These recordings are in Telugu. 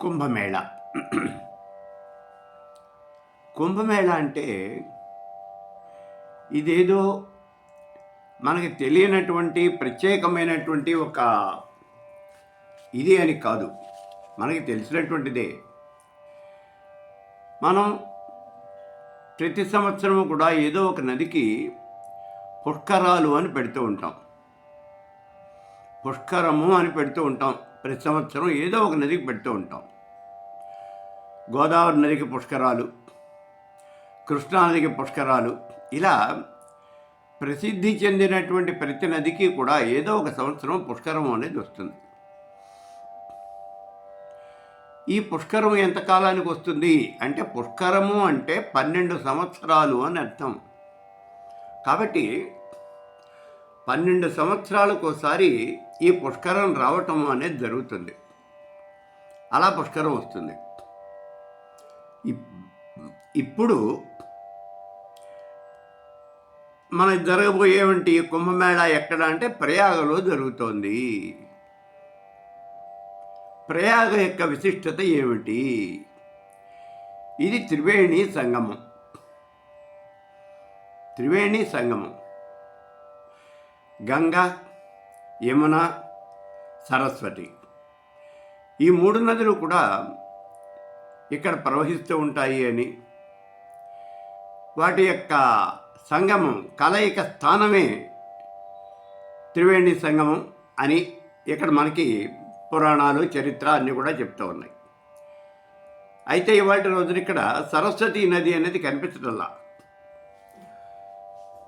కుంభమేళ. కుంభమేళ అంటే ఇదేదో మనకి తెలియనటువంటి ప్రత్యేకమైనటువంటి ఒక ఇది అని కాదు. మనకి తెలిసినటువంటిదే. మనం ప్రతి సంవత్సరం కూడా ఏదో ఒక నదికి పుష్కరాలు అని పెడుతూ ఉంటాం. పుష్కరము అని పెడుతూ ఉంటాం. ప్రతి సంవత్సరం ఏదో ఒక నదికి పెడుతూ ఉంటాం. గోదావరి నదికి పుష్కరాలు కృష్ణానదికి పుష్కరాలు ఇలా ప్రసిద్ధి చెందినటువంటి ప్రతి నదికి కూడా ఏదో ఒక సంవత్సరం పుష్కరం అనేది వస్తుంది. ఈ పుష్కరం ఎంతకాలానికి వస్తుంది? అంటే పుష్కరము అంటే పన్నెండు సంవత్సరాలు అని అర్థం. కాబట్టి పన్నెండు సంవత్సరాలకు ఒకసారి ఈ పుష్కరం రావటం అనేది జరుగుతుంది. అలా పుష్కరం వస్తుంది. ఇప్పుడు మన జరగబోయేవంటి కుంభమేళ ఎక్కడ అంటే ప్రయాగలో జరుగుతోంది. ప్రయాగ యొక్క విశిష్టత ఏమిటి? ఇది త్రివేణి సంగమం. త్రివేణి సంగమం. గంగా యమున సరస్వతి. ఈ మూడు నదులు కూడా ఇక్కడ ప్రవహిస్తూ ఉంటాయి అని. వాటి యొక్క సంగమం కలయిక స్థానమే త్రివేణి సంగమం అని ఇక్కడ మనకి పురాణాలు చరిత్ర అన్నీ కూడా చెప్తూ ఉన్నాయి. అయితే ఇవాటి రోజున ఇక్కడ సరస్వతి నది అనేది కనిపించడంలా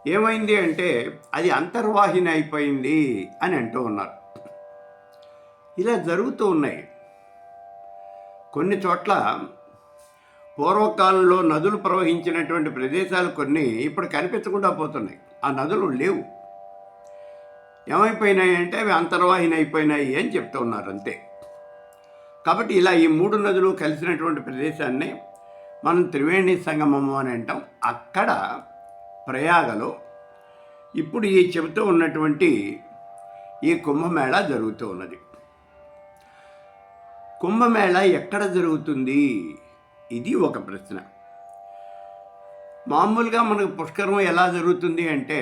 ఏమైంది అంటే అది అంతర్వాహిని అయిపోయింది అని అంటూ ఉన్నారు. ఇలా జరుగుతూ ఉన్నాయి. కొన్ని చోట్ల పూర్వకాలంలో నదులు ప్రవహించినటువంటి ప్రదేశాలు కొన్ని ఇప్పుడు కనిపించకుండా పోతున్నాయి. ఆ నదులు లేవు. ఏమైపోయినాయి అంటే అవి అంతర్వాహిని అయిపోయినాయి అని చెప్తూ ఉన్నారు అంతే. కాబట్టి ఇలా ఈ మూడు నదులు కలిసినటువంటి ప్రదేశాన్ని మనం త్రివేణి సంగమము అని అంటాం. అక్కడ ప్రయాగలో ఇప్పుడు ఈ చెబుతూ ఉన్నటువంటి ఈ కుంభమేళా జరుగుతూ ఉన్నది. కుంభమేళా ఎక్కడ జరుగుతుంది? ఇది ఒక ప్రశ్న. మామూలుగా మనకు పుష్కరం ఎలా జరుగుతుంది అంటే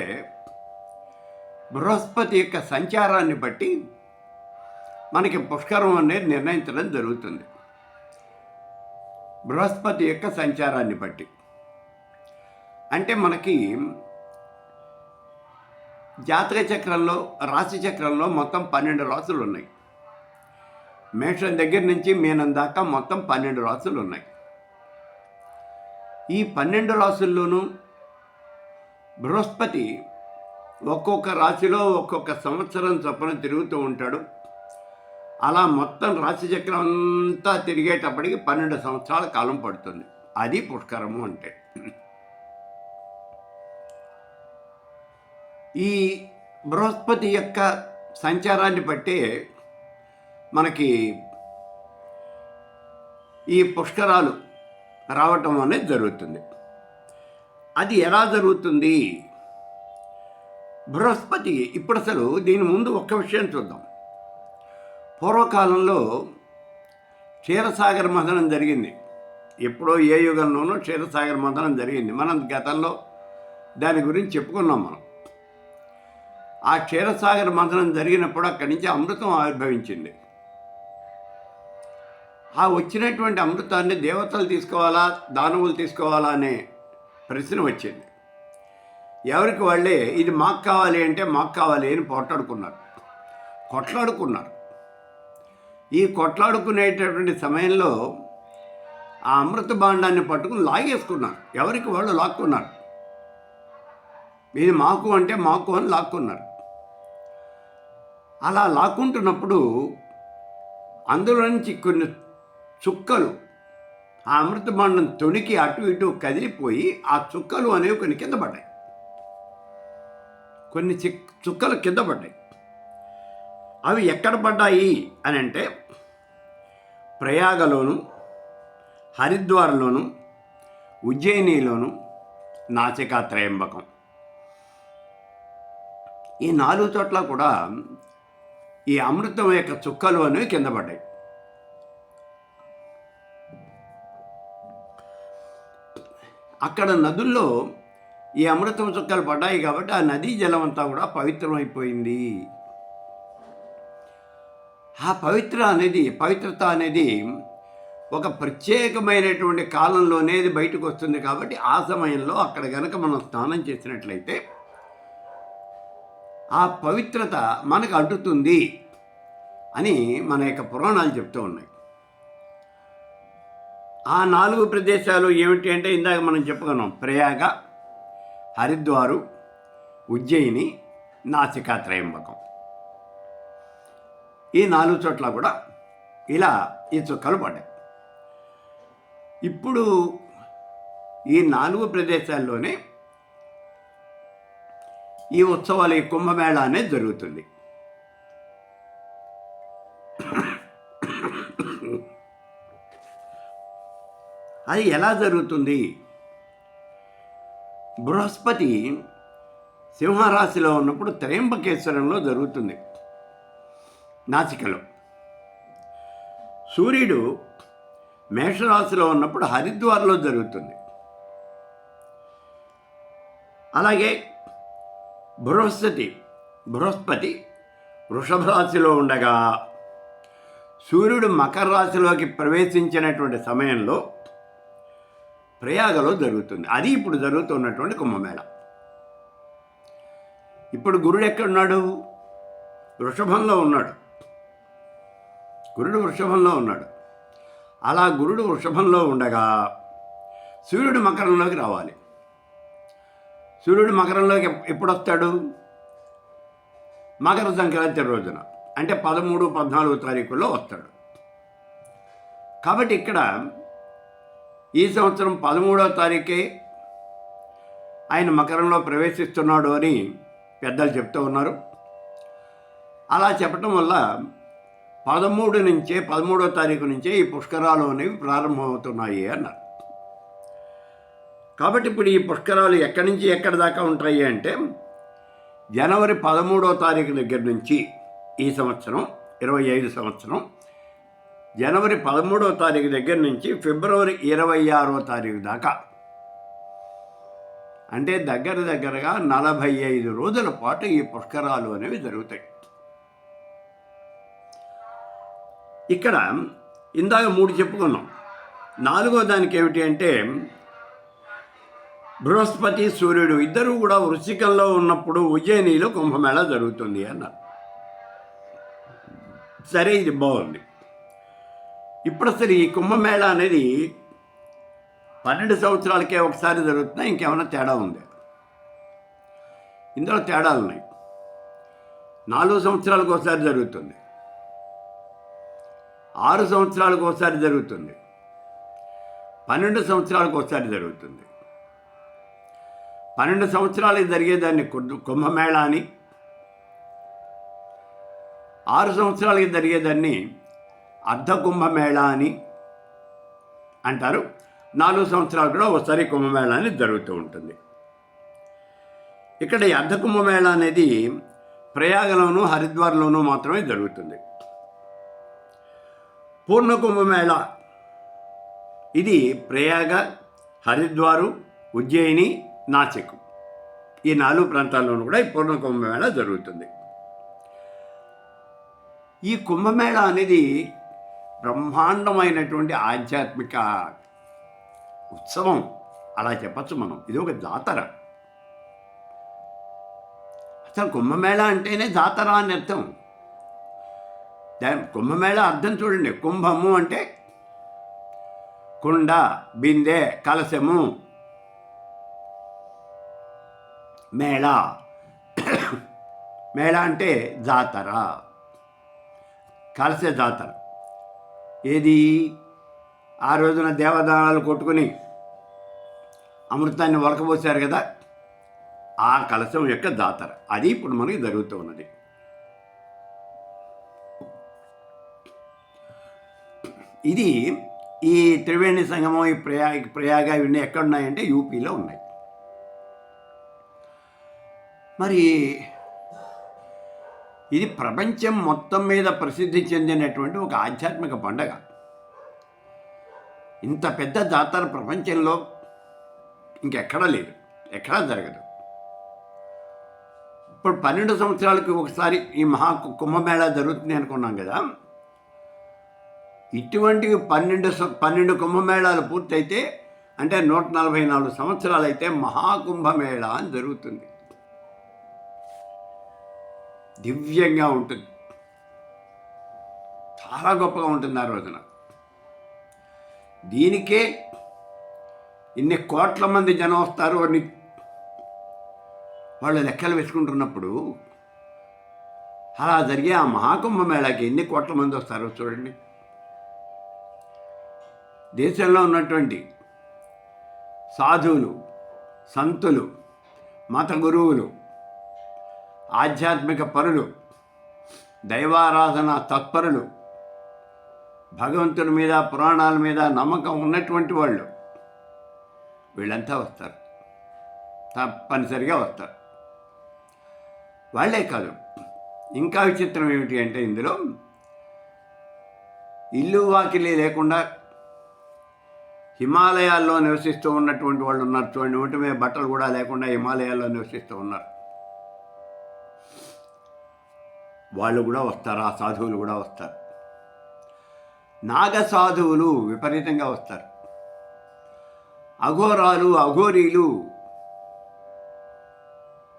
బృహస్పతి యొక్క సంచారాన్ని బట్టి మనకి పుష్కరం అనేది నిర్ణయించడం జరుగుతుంది. బృహస్పతి యొక్క సంచారాన్ని బట్టి. అంటే మనకి జాతక చక్రంలో రాశి చక్రంలో మొత్తం పన్నెండు రాసులు ఉన్నాయి. మేషం దగ్గర నుంచి మీనం దాకా మొత్తం పన్నెండు రాసులు ఉన్నాయి. ఈ పన్నెండు రాసుల్లోనూ బృహస్పతి ఒక్కొక్క రాశిలో ఒక్కొక్క సంవత్సరం చొప్పున తిరుగుతూ ఉంటాడు. అలా మొత్తం రాశి చక్రం అంతా తిరిగేటప్పటికి పన్నెండు సంవత్సరాల కాలం పడుతుంది. అది పుష్కరము అంటే. ఈ బృహస్పతి యొక్క సంచారాన్ని బట్టే మనకి ఈ పుష్కరాలు రావటం అనేది జరుగుతుంది. అది ఎలా జరుగుతుంది? బృహస్పతి ఇప్పుడు అసలు దీని ముందు ఒక్క విషయం చూద్దాం. పూర్వకాలంలో క్షీరసాగర మథనం జరిగింది. ఎప్పుడో ఏ యుగంలోనూ క్షీరసాగర మథనం జరిగింది. మనం గతంలో దాని గురించి చెప్పుకున్నాం మనం. ఆ క్షీరసాగర మంథనం జరిగినప్పుడు అక్కడి నుంచి అమృతం ఆవిర్భవించింది. ఆ వచ్చినటువంటి అమృతాన్ని దేవతలు తీసుకోవాలా దానవులు తీసుకోవాలా అనే ప్రశ్న వచ్చింది. ఎవరికి వాళ్ళే ఇది మాకు కావాలి అంటే మాకు కావాలి అని పోట్లాడుకున్నారు. కొట్లాడుకున్నారు. ఈ కొట్లాడుకునేటటువంటి సమయంలో ఆ అమృత బాండాన్ని పట్టుకుని లాగేసుకున్నారు. ఎవరికి వాళ్ళు లాక్కున్నారు? ఇది మాకు అంటే మాకు అని లాక్కున్నారు. అలా లాక్కుంటున్నప్పుడు అందులో నుంచి కొన్ని చుక్కలు ఆ అమృత భాండం తొణికి అటు ఇటు కదిలిపోయి ఆ చుక్కలు అనేవి కొన్ని కింద పడ్డాయి. కొన్ని చిక్ చుక్కలు కింద పడ్డాయి. అవి ఎక్కడ పడ్డాయి అని అంటే ప్రయాగలోను హరిద్వార్లోను ఉజ్జయినిలోను నాసికా త్రయంబకం. ఈ నాలుగు చోట్ల కూడా ఈ అమృతం యొక్క చుక్కలు అనేవి కింద పడ్డాయి. అక్కడ నదుల్లో ఈ అమృతం చుక్కలు పడ్డాయి కాబట్టి ఆ నదీ జలం అంతా కూడా పవిత్రమైపోయింది. ఆ పవిత్ర అనేది పవిత్రత అనేది ఒక ప్రత్యేకమైనటువంటి కాలంలోనేది బయటకు వస్తుంది కాబట్టి ఆ సమయంలో అక్కడ కనుక మనం స్నానం చేసినట్లయితే ఆ పవిత్రత మనకు అంటుతుంది అని మన యొక్క పురాణాలు చెప్తూ ఉన్నాయి. ఆ నాలుగు ప్రదేశాలు ఏమిటి అంటే ఇందాక మనం చెప్పుకున్నాం. ప్రయాగ హరిద్వారు ఉజ్జయిని నాసికా త్రయంబకం ఈ నాలుగు చోట్ల కూడా ఇలా ఈ చుక్కలు పడ్డాయి. ఇప్పుడు ఈ నాలుగు ప్రదేశాల్లోనే ఈ ఉత్సవాలు ఈ కుంభమేళ అనేది జరుగుతుంది. అది ఎలా జరుగుతుంది? బృహస్పతి సింహరాశిలో ఉన్నప్పుడు త్రయంబకేశ్వరంలో జరుగుతుంది. నాసికలో. సూర్యుడు మేషరాశిలో ఉన్నప్పుడు హరిద్వార్లో జరుగుతుంది. అలాగే బృహస్పతి బృహస్పతి వృషభ రాశిలో ఉండగా సూర్యుడు మకర రాశిలోకి ప్రవేశించినటువంటి సమయంలో ప్రయాగలో జరుగుతుంది. అది ఇప్పుడు జరుగుతున్నటువంటి కుంభమేళ. ఇప్పుడు గురుడు ఎక్కడున్నాడు? వృషభంలో ఉన్నాడు. గురుడు వృషభంలో ఉన్నాడు. అలా గురుడు వృషభంలో ఉండగా సూర్యుడు మకరంలోకి రావాలి. సూర్యుడు మకరంలోకి ఎప్పుడు వస్తాడు మకర సంక్రాంతి రోజున. అంటే పదమూడు పద్నాలుగు తారీఖుల్లో వస్తాడు. కాబట్టి ఇక్కడ ఈ సంవత్సరం పదమూడవ తారీఖే ఆయన మకరంలో ప్రవేశిస్తున్నాడు అని పెద్దలు చెప్తూ ఉన్నారు. అలా చెప్పటం వల్ల పదమూడు నుంచే పదమూడో తారీఖు నుంచే ఈ పుష్కరాలు అనేవి ప్రారంభమవుతున్నాయి అన్నారు. కాబట్టి ఇప్పుడు ఈ పుష్కరాలు ఎక్కడి నుంచి ఎక్కడి దాకా ఉంటాయి అంటే జనవరి పదమూడో తారీఖు దగ్గర నుంచి ఈ సంవత్సరం ఇరవై ఐదు సంవత్సరం జనవరి పదమూడవ తారీఖు దగ్గర నుంచి ఫిబ్రవరి ఇరవై ఆరో తారీఖు దాకా. అంటే దగ్గర దగ్గరగా నలభై ఐదు రోజుల పాటు ఈ పుష్కరాలు అనేవి జరుగుతాయి. ఇక్కడ ఇందాక మూడు చెప్పుకున్నాం. నాలుగో దానికి ఏమిటి అంటే బృహస్పతి సూర్యుడు ఇద్దరు కూడా వృశ్చికంలో ఉన్నప్పుడు ఉజ్జయినిలో కుంభమేళ జరుగుతుంది అన్నారు. సరే ఇది బాగుంది. ఇప్పుడు అసలు ఈ కుంభమేళ అనేది పన్నెండు సంవత్సరాలకే ఒకసారి జరుగుతున్నాయి ఇంకేమైనా తేడా ఉంది? ఇందులో తేడాలు ఉన్నాయి. నాలుగు సంవత్సరాలకు ఒకసారి జరుగుతుంది. ఆరు సంవత్సరాలకు ఒకసారి జరుగుతుంది. పన్నెండు సంవత్సరాలకు ఒకసారి జరుగుతుంది. పన్నెండు సంవత్సరాలకి జరిగేదాన్ని కుంభ- కుంభమేళ అని ఆరు సంవత్సరాలకి జరిగేదాన్ని అర్ధ కుంభమేళ అని అంటారు. నాలుగు సంవత్సరాలు కూడా ఒకసారి కుంభమేళ అనేది జరుగుతూ ఉంటుంది. ఇక్కడ ఈ అర్ధ కుంభమేళ అనేది ప్రయాగలోను హరిద్వార్లోనూ మాత్రమే జరుగుతుంది. పూర్ణ కుంభమేళ ఇది ప్రయాగ హరిద్వారు ఉజ్జయిని నాసిక్. ఈ నాలుగు ప్రాంతాల్లోనూ కూడా ఈ పూర్ణ కుంభమేళ జరుగుతుంది. ఈ కుంభమేళ అనేది బ్రహ్మాండమైనటువంటి ఆధ్యాత్మిక ఉత్సవం. అలా చెప్పచ్చు మనం. ఇది ఒక జాతర. అసలు కుంభమేళ అంటేనే జాతర అని అర్థం. దాని కుంభమేళ అర్థం చూడండి. కుంభము అంటే కుండ బిందె కలశము మేళ. మేళ అంటే జాతర. కలశ జాతర. ఏది? ఆ రోజున దేవదానాలు కొట్టుకుని అమృతాన్ని వలకబోసారు కదా ఆ కలశం యొక్క జాతర. అది ఇప్పుడు మనకి జరుగుతూ ఉన్నది. ఇది ఈ త్రివేణి సంగమం ఈ ప్రయాగ ప్రయాగ ఇవన్నీ ఎక్కడున్నాయంటే యూపీలో ఉన్నాయి. మరి ఇది ప్రపంచం మొత్తం మీద ప్రసిద్ధి చెందినటువంటి ఒక ఆధ్యాత్మిక పండగ. ఇంత పెద్ద జాతర ప్రపంచంలో ఇంకెక్కడా లేదు ఎక్కడా జరగదు. ఇప్పుడు పన్నెండు సంవత్సరాలకి ఒకసారి ఈ మహా కుంభమేళా జరుగుతుంది అనుకున్నాం కదా. ఇటువంటి పన్నెండు పన్నెండు కుంభమేళాలు పూర్తయితే అంటే నూట నలభై నాలుగు సంవత్సరాలు అయితే మహాకుంభమేళా అని జరుగుతుంది. దివ్యంగా ఉంటుంది. చాలా గొప్పగా ఉంటుంది ఆ రోజున. దీనికే ఇన్ని కోట్ల మంది జనం వస్తారు. అని వాళ్ళు లెక్కలు వేసుకుంటున్నప్పుడు అలా జరిగే ఆ మహాకుంభమేళాకి ఎన్ని కోట్ల మంది వస్తారో చూడండి. దేశంలో ఉన్నటువంటి సాధువులు సంతులు మత గురువులు ఆధ్యాత్మిక పరులు దైవారాధన తత్పరులు భగవంతుని మీద పురాణాల మీద నమ్మకం ఉన్నటువంటి వాళ్ళు వీళ్ళంతా వస్తారు. తప్పనిసరిగా వస్తారు. వాళ్ళే కాదు. ఇంకా విచిత్రం ఏమిటి అంటే ఇందులో ఇల్లు వాకిలి లేకుండా హిమాలయాల్లో నివసిస్తూ ఉన్నటువంటి వాళ్ళు ఉన్నారు చూడండి. ఒంటి మీద బట్టలు కూడా లేకుండా హిమాలయాల్లో నివసిస్తూ ఉన్నారు. వాళ్ళు కూడా వస్తారు ఆ సాధువులు కూడా వస్తారు. నాగ సాధువులు విపరీతంగా వస్తారు. అఘోరాలు అఘోరీలు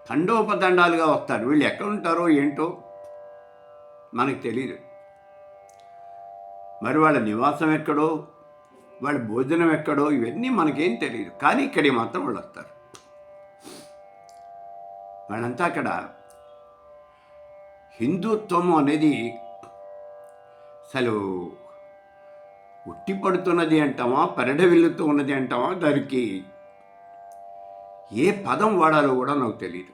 తండోపతండాలుగా వస్తారు. వీళ్ళు ఎక్కడ ఉంటారో ఏంటో మనకు తెలియదు మరి వాళ్ళ నివాసం ఎక్కడో వాళ్ళ భోజనం ఎక్కడో ఇవన్నీ మనకేం తెలియదు కానీ ఇక్కడికి మాత్రం వాళ్ళు వస్తారు. వాళ్ళంతా అక్కడ హిందుత్వం అనేది అసలు ఉట్టి పడుతున్నది అంటామా పెరడవిల్లుతూ ఉన్నది అంటామా దానికి ఏ పదం వాడాలో కూడా నాకు తెలియదు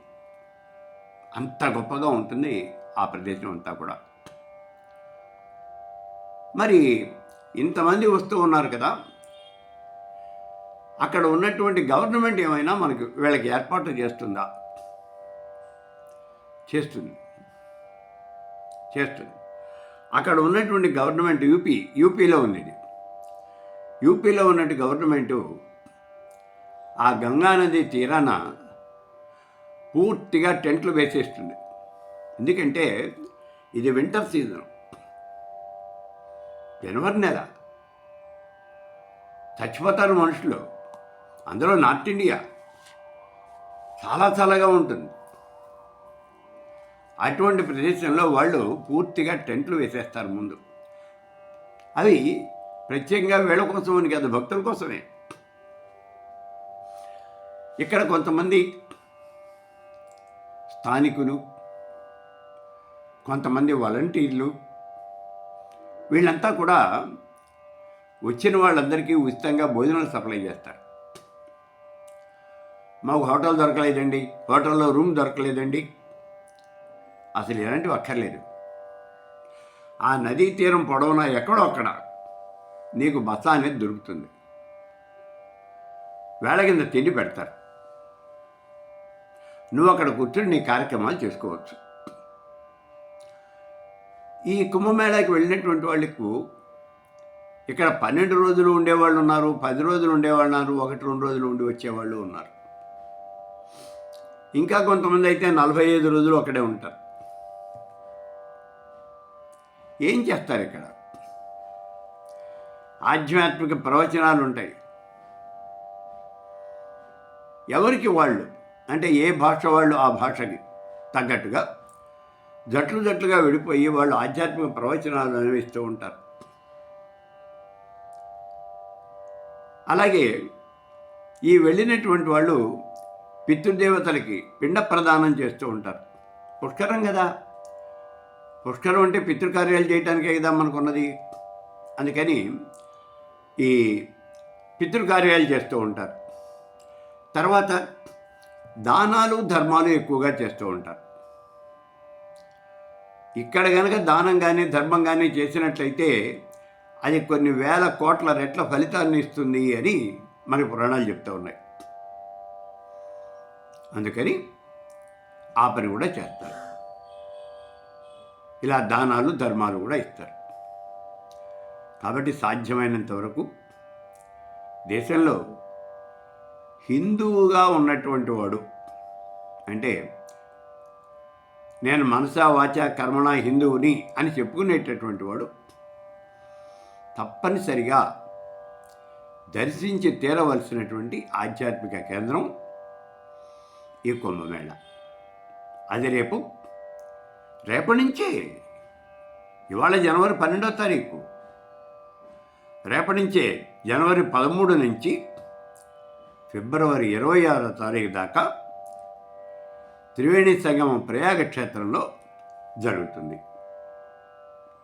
అంత గొప్పగా ఉంటుంది ఆ ప్రదేశం అంతా కూడా. మరి ఇంతమంది వస్తూ ఉన్నారు కదా అక్కడ ఉన్నటువంటి గవర్నమెంట్ ఏమైనా మనకు వీళ్ళకి ఏర్పాటు చేస్తుందా? చేస్తుంది. చేస్తుంది. అక్కడ ఉన్నటువంటి గవర్నమెంట్ యూపీ యూపీలో ఉంది ఇది యూపీలో ఉన్నట్టు గవర్నమెంటు ఆ గంగా నది తీరాన పూర్తిగా టెంట్లు వేసేస్తుంది. ఎందుకంటే ఇది వింటర్ సీజన్. జనవరి నెల. చచ్చిపోతారు మనుషులు. అందులో నార్త్ ఇండియా చాలా చల్లగా ఉంటుంది. అటువంటి ప్రదేశంలో వాళ్ళు పూర్తిగా టెంట్లు వేసేస్తారు ముందు. అవి ప్రత్యేకంగా వీళ్ళ అని కాదు భక్తుల కోసమే. ఇక్కడ కొంతమంది స్థానికులు కొంతమంది వాలంటీర్లు వీళ్ళంతా కూడా వచ్చిన వాళ్ళందరికీ ఉచితంగా భోజనాలు సప్లై చేస్తారు. మాకు హోటల్ దొరకలేదండి హోటల్లో రూమ్ దొరకలేదండి. అసలు ఇలాంటివి అక్కర్లేదు. ఆ నదీ తీరం పొడవునా ఎక్కడో అక్కడ నీకు బస అనేది దొరుకుతుంది. వేళ కింద తిండి పెడతారు. నువ్వు అక్కడ కూర్చొని నీ కార్యక్రమాలు చేసుకోవచ్చు. ఈ కుంభమేళాకి వెళ్ళినటువంటి వాళ్ళకు ఇక్కడ పన్నెండు రోజులు ఉండేవాళ్ళు ఉన్నారు పది రోజులు ఉండేవాళ్ళు ఉన్నారు ఒకటి రెండు రోజులు ఉండి వచ్చేవాళ్ళు ఉన్నారు. ఇంకా కొంతమంది అయితే నలభై ఐదు రోజులు అక్కడే ఉంటారు. ఏం చేస్తారు ఇక్కడ? ఆధ్యాత్మిక ప్రవచనాలు ఉంటాయి ఎవరికి వాళ్ళు? అంటే ఏ భాష వాళ్ళు ఆ భాషకి తగ్గట్టుగా జట్లు జట్లుగా విడిపోయి వాళ్ళు ఆధ్యాత్మిక ప్రవచనాలు అనుభవిస్తూ ఉంటారు. అలాగే ఈ వెళ్ళినటువంటి వాళ్ళు పితృదేవతలకి పిండ ప్రదానం చేస్తూ ఉంటారు. పుష్కరం కదా? పుష్కరం అంటే పితృకార్యాలు చేయడానికే కదా మనకున్నది. అందుకని ఈ పితృకార్యాలు చేస్తూ ఉంటారు. తర్వాత దానాలు ధర్మాలు ఎక్కువగా చేస్తూ ఉంటారు. ఇక్కడ కనుక దానం కానీ ధర్మం కానీ చేసినట్లయితే అది కొన్ని వేల కోట్ల రెట్ల ఫలితాన్ని ఇస్తుంది అని మన పురాణాలు చెప్తూ ఉన్నాయి. అందుకని ఆ పని కూడా చేస్తారు. ఇలా దానాలు ధర్మాలు కూడా ఇస్తారు. కాబట్టి సాధ్యమైనంత వరకు దేశంలో హిందువుగా ఉన్నటువంటి వాడు అంటే నేను మనసా వాచ కర్మణ హిందువుని అని చెప్పుకునేటటువంటి వాడు తప్పనిసరిగా దర్శించి తీరవలసినటువంటి ఆధ్యాత్మిక కేంద్రం ఈ కుంభమేళ. అది రేపు రేపటి నుంచి. ఇవాళ జనవరి పన్నెండో తారీఖు. రేపటి నుంచే జనవరి పదమూడు నుంచి ఫిబ్రవరి ఇరవై ఆరో తారీఖు దాకా త్రివేణి సంగమం ప్రయాగ క్షేత్రంలో జరుగుతుంది.